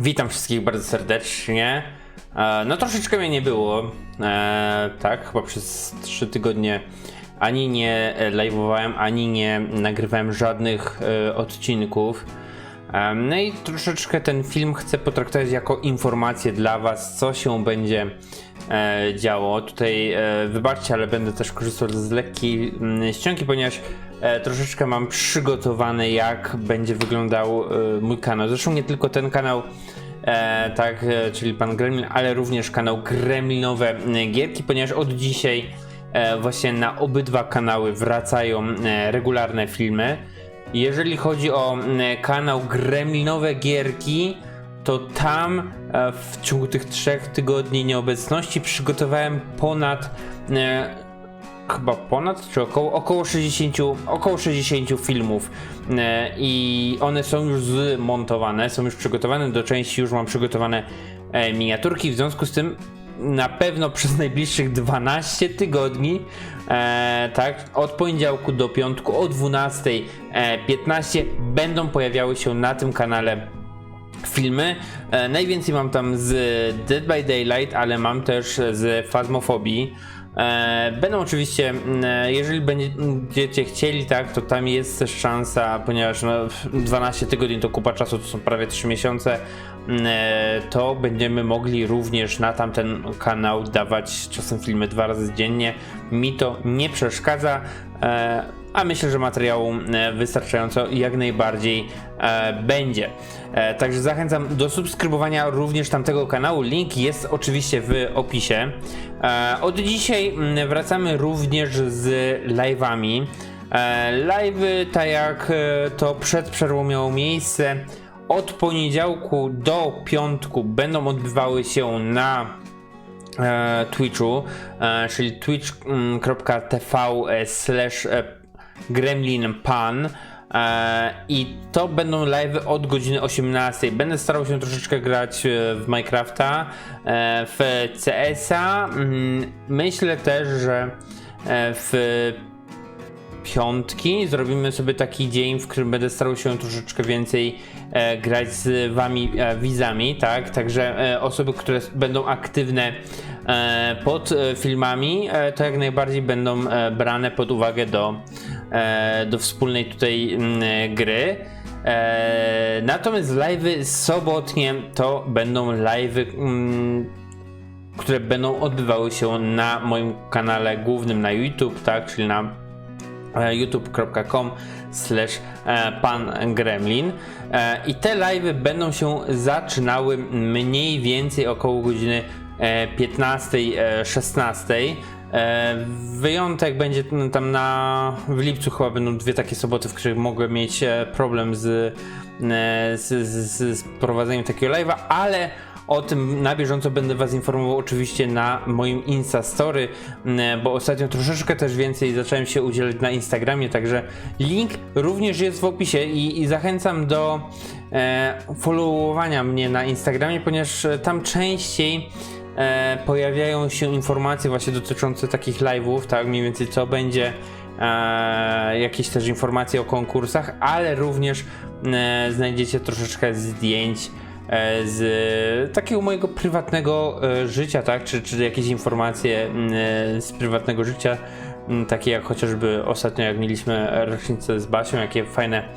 Witam wszystkich bardzo serdecznie. E, No troszeczkę mnie nie było, e, tak, chyba przez 3 tygodnie ani nie live'owałem, ani nie nagrywałem żadnych e, odcinków. No i troszeczkę ten film chcę potraktować jako informację dla was, co się będzie działo. Tutaj e, wybaczcie, ale będę też korzystał z lekkiej mm, ściągi, ponieważ e, troszeczkę mam przygotowane, jak będzie wyglądał e, mój kanał. Zresztą nie tylko ten kanał, e, tak, e, czyli pan Gremlin, ale również kanał Gremlinowe Gierki, ponieważ od dzisiaj e, właśnie na obydwa kanały wracają e, regularne filmy. Jeżeli chodzi o m, kanał Gremlinowe Gierki, to tam e, w ciągu tych trzech tygodni nieobecności przygotowałem ponad e, chyba ponad czy około, około 60 około 60 filmów. E, i one są już zmontowane, są już przygotowane. Do części już mam przygotowane e, miniaturki, w związku z tym na pewno przez najbliższych 12 tygodni, e, tak, od poniedziałku do piątku o 12.15 będą pojawiały się na tym kanale filmy. E, najwięcej mam tam z Dead by Daylight, ale mam też z Phasmophobia. E, będą oczywiście, mm, e, jeżeli będziecie chcieli, tak, to tam jest też szansa, ponieważ no, 12 tygodni to kupa czasu, to są prawie 3 miesiące, mm, e, to będziemy mogli również na tamten kanał dawać czasem filmy dwa razy dziennie. Mi to nie przeszkadza. E, a myślę, że materiału e, wystarczająco jak najbardziej e, będzie. E, także zachęcam do subskrybowania również tamtego kanału. Link jest oczywiście w opisie. Od dzisiaj mm, wracamy również z live'ami. E, live'y, tak jak to przed przerwą miało miejsce, od poniedziałku do piątku będą odbywały się na Twitchu, czyli twitch.tv e, slash e, gremlinpan e, i to będą live od godziny 18. Będę starał się troszeczkę grać e, w Minecrafta, e, w CS-a. Mm, Myślę też, że w piątki zrobimy sobie taki dzień, w którym będę starał się troszeczkę więcej e, grać z wami e, widzami, tak? Także e, osoby, które będą aktywne e, pod e, filmami, e, to jak najbardziej będą e, brane pod uwagę do, e, do wspólnej tutaj mm, e, gry. E, natomiast live'y sobotnie to będą live'y mm, które będą odbywały się na moim kanale głównym na YouTube, tak, czyli na youtube.com slash e, pan gremlin. E, i te live'y będą się zaczynały mniej więcej około godziny e, 15-16 E, Wyjątek będzie tam na w lipcu chyba będą dwie takie soboty, w których mogłem mieć e, problem z, e, z, z, z prowadzeniem takiego live'a, ale o tym na bieżąco będę Was informował oczywiście na moim Insta Story, bo ostatnio troszeczkę też więcej zacząłem się udzielać na Instagramie, także link również jest w opisie i, i zachęcam do e, followowania mnie na Instagramie, ponieważ e, tam częściej e, pojawiają się informacje właśnie dotyczące takich live'ów, tak mniej więcej co będzie, e, jakieś też informacje o konkursach, ale również e, znajdziecie troszeczkę zdjęć z takiego mojego prywatnego e, życia, tak, czy, czy jakieś informacje e, z prywatnego życia, takie jak chociażby ostatnio jak mieliśmy rocznicę z Basią, jakie fajne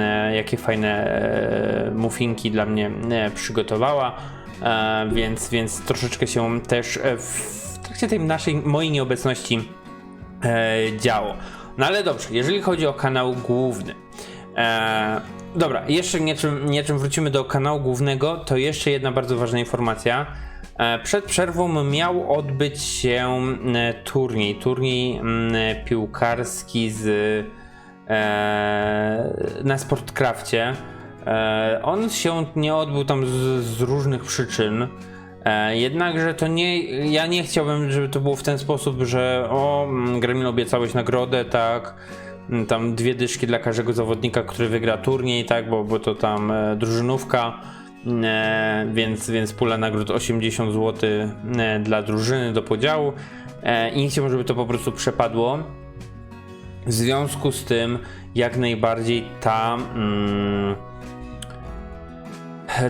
e, jakie fajne e, muffinki dla mnie e, przygotowała, e, więc, więc troszeczkę się też e, w trakcie tej naszej, mojej nieobecności e, działo. No ale dobrze, jeżeli chodzi o kanał główny. Dobra, jeszcze nieczym, nieczym wrócimy do kanału głównego, to jeszcze jedna bardzo ważna informacja. E, przed przerwą miał odbyć się e, turniej, turniej m, piłkarski z e, na Sportcrafcie. E, on się nie odbył tam z, z różnych przyczyn. Jednakże to nie, ja nie chciałbym, żeby to było w ten sposób, że o, mm, Gremlin obiecałeś nagrodę, tak, mm, tam dwie dyszki dla każdego zawodnika, który wygra turniej, tak, bo, bo to tam e, drużynówka, e, więc, więc pula nagród 80 zł e, dla drużyny do podziału e, i nie chciałbym, żeby to po prostu przepadło. W związku z tym, jak najbardziej ta. Mm,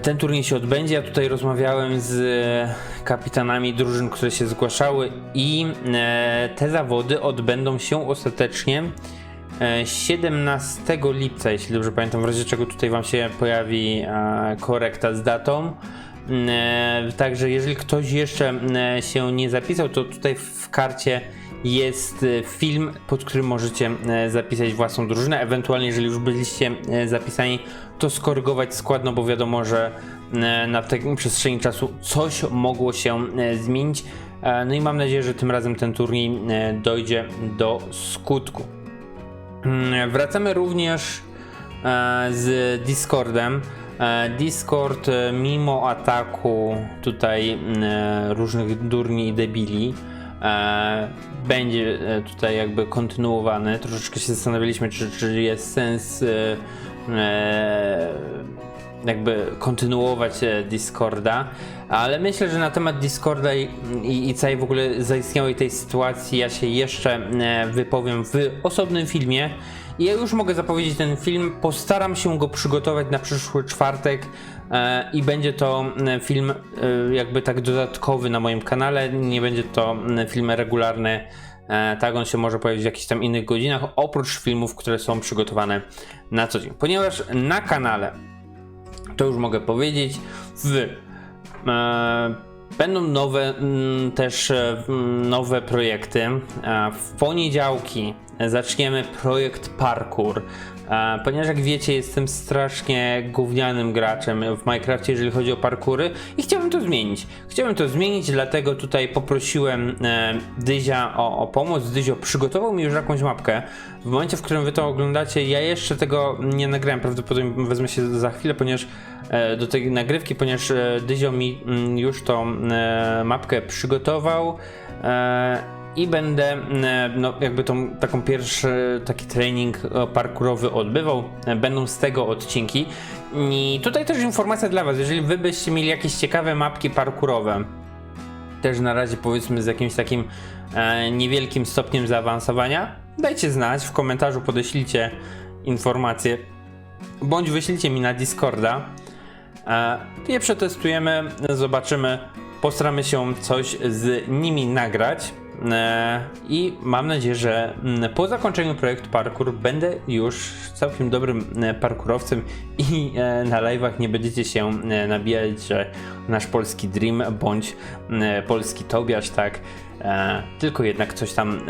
ten turniej się odbędzie. Ja tutaj rozmawiałem z e, kapitanami drużyn, które się zgłaszały i e, te zawody odbędą się ostatecznie 17 lipca, jeśli dobrze pamiętam, w razie czego tutaj wam się pojawi e, korekta z datą. E, Także jeżeli ktoś jeszcze e, się nie zapisał, to tutaj w karcie jest e, film, pod którym możecie e, zapisać własną drużynę. Ewentualnie, jeżeli już byliście e, zapisani, to skorygować skład, no bo wiadomo, że e, na tej przestrzeni czasu coś mogło się e, zmienić. E, No i mam nadzieję, że tym razem ten turniej e, dojdzie do skutku. Mm, Wracamy również e, z Discordem. E, Discord e, mimo ataku tutaj mm, różnych durni i debili będzie tutaj jakby kontynuowany. Troszeczkę się zastanawialiśmy, czy, czy jest sens jakby kontynuować e, Discorda, ale myślę, że na temat Discorda i, i, i całej w ogóle zaistniałej tej sytuacji ja się jeszcze e, wypowiem w osobnym filmie. Ja już mogę zapowiedzieć ten film, postaram się go przygotować na przyszły czwartek e, i będzie to e, film e, jakby tak dodatkowy na moim kanale, nie będzie to film regularny. E, tak, on się może pojawić w jakichś tam innych godzinach, oprócz filmów, które są przygotowane na co dzień. Ponieważ na kanale to już mogę powiedzieć. W, e, będą nowe mm, też e, mm, nowe projekty. E, w poniedziałki zaczniemy projekt Parkour. Ponieważ jak wiecie, jestem strasznie gównianym graczem w Minecrafcie, jeżeli chodzi o parkury i chciałbym to zmienić. Chciałbym to zmienić, dlatego tutaj poprosiłem e, Dyzia o, o pomoc. Dyzio przygotował mi już jakąś mapkę. W momencie, w którym wy to oglądacie, ja jeszcze tego nie nagrałem, prawdopodobnie wezmę się za chwilę, ponieważ e, do tej nagrywki, ponieważ e, Dyzio mi mm, już tą mapkę przygotował. I będę e, no, jakby tą taką pierwszy taki trening parkurowy odbywał. E, Będą z tego odcinki. I tutaj też informacja dla Was, jeżeli Wy byście mieli jakieś ciekawe mapki parkurowe, też na razie powiedzmy z jakimś takim e, niewielkim stopniem zaawansowania, dajcie znać, w komentarzu podeślijcie informacje, bądź wyślijcie mi na Discorda. E, je przetestujemy, zobaczymy, postaramy się coś z nimi nagrać. E, I mam nadzieję, że mm, po zakończeniu projektu parkour będę już całkiem dobrym e, parkurowcem i e, na live'ach nie będziecie się nabijać, że nasz polski Dream bądź e, polski Tobiasz, tak? Tylko jednak coś tam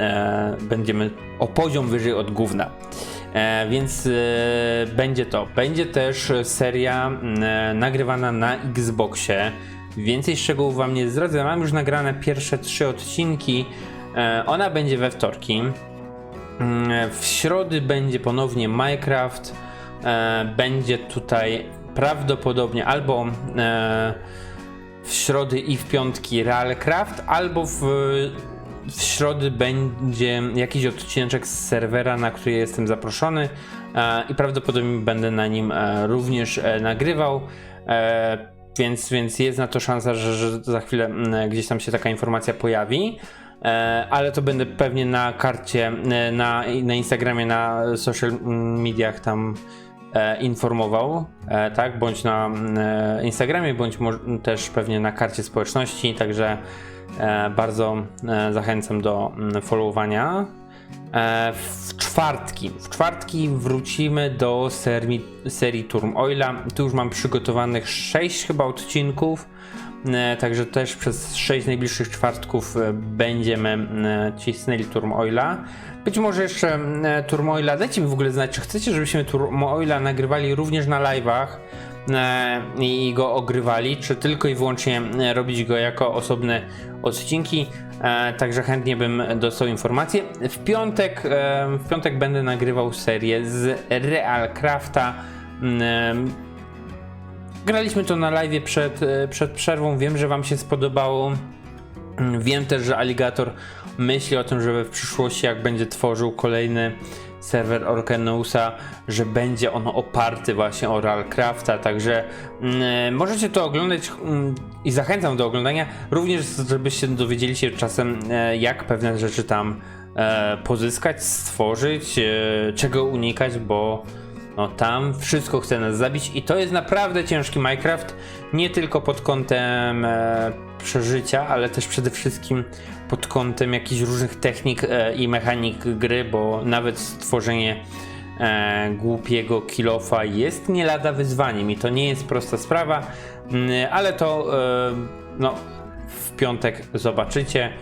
będziemy o poziom wyżej od gówna. Więc będzie to. Będzie też seria m, e, nagrywana na Xboxie. Więcej szczegółów wam nie zdradzę. Mam już nagrane pierwsze trzy odcinki. E, ona będzie we wtorki. Mm, W środy będzie ponownie Minecraft. E, będzie tutaj prawdopodobnie albo e, w środy i w piątki Realcraft, albo w, w środy będzie jakiś odcinek z serwera, na który jestem zaproszony i prawdopodobnie będę na nim również nagrywał. Więc, więc jest na to szansa, że, że za chwilę mm, gdzieś tam się taka informacja pojawi. E, ale to będę pewnie na karcie, e, na, na Instagramie, na social mediach tam e, informował, tak, bądź na e, Instagramie, bądź też pewnie na karcie społeczności, także bardzo zachęcam do mm, followowania. E, w czwartki, w czwartki wrócimy do serii, serii Turm Oila. Tu już mam przygotowanych 6 chyba odcinków. E, Także też przez 6 najbliższych czwartków e, będziemy cisnęli Turm Oila. Być może jeszcze Turm Oila, dajcie mi w ogóle znać, czy chcecie, żebyśmy Turm Oila nagrywali również na live'ach i go ogrywali, czy tylko i wyłącznie e, robić go jako osobne odcinki. E, Także chętnie bym dostał informację. W piątek, e, w piątek będę nagrywał serię z Realcrafta. Mm, Graliśmy to na live przed, e, przed przerwą. Wiem, że Wam się spodobało. Mm, Wiem też, że Alligator myśli o tym, żeby w przyszłości, jak będzie tworzył kolejny serwer Orkenousa, że będzie on oparty właśnie o Realcrafta, także mm, możecie to oglądać mm, i zachęcam do oglądania, również żebyście dowiedzieli się czasem, e, jak pewne rzeczy tam e, pozyskać, stworzyć, e, czego unikać, bo no tam wszystko chce nas zabić i to jest naprawdę ciężki Minecraft, nie tylko pod kątem e, przeżycia, ale też przede wszystkim pod kątem jakichś różnych technik e, i mechanik gry, bo nawet stworzenie e, głupiego kilofa jest nie lada wyzwaniem i to nie jest prosta sprawa, mm, ale to e, no, w piątek zobaczycie.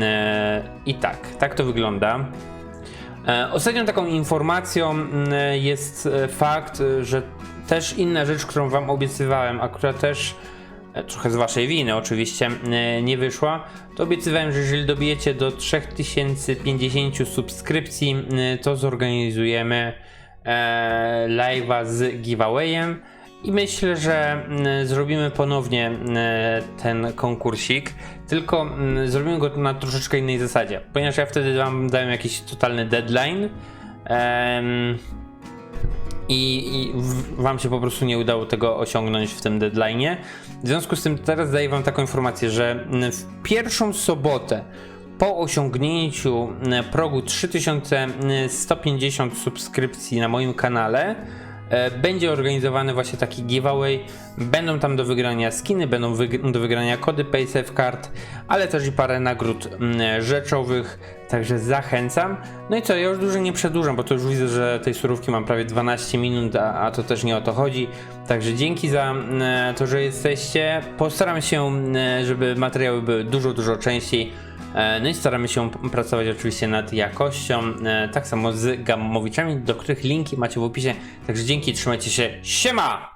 E, I tak, tak to wygląda. E, Ostatnią taką informacją mm, jest e, fakt, że też inna rzecz, którą wam obiecywałem, a która też e, trochę z waszej winy oczywiście nie wyszła, to obiecywałem, że jeżeli dobijecie do 3050 subskrypcji, e, to zorganizujemy live'a z giveawayem i myślę, że mm, zrobimy ponownie mm, ten konkursik, tylko mm, zrobimy go na troszeczkę innej zasadzie, ponieważ ja wtedy wam dałem jakiś totalny deadline em, i, i wam się po prostu nie udało tego osiągnąć w tym deadline'ie. W związku z tym teraz daję wam taką informację, że w pierwszą sobotę po osiągnięciu progu 3150 subskrypcji na moim kanale będzie organizowany właśnie taki giveaway. Będą tam do wygrania skiny, będą wyg- do wygrania kody PaySafe Card, ale też i parę nagród mm, rzeczowych, także zachęcam. No i co, ja już dłużej nie przedłużam, bo to już widzę, że tej surówki mam prawie 12 minut, a, a to też nie o to chodzi. Także dzięki za mm, to, że jesteście. Postaram się, mm, żeby materiały były dużo, dużo częściej. E, No i staramy się pracować oczywiście nad jakością, e, tak samo z gamowiczami, do których linki macie w opisie. Także dzięki, trzymajcie się, siema!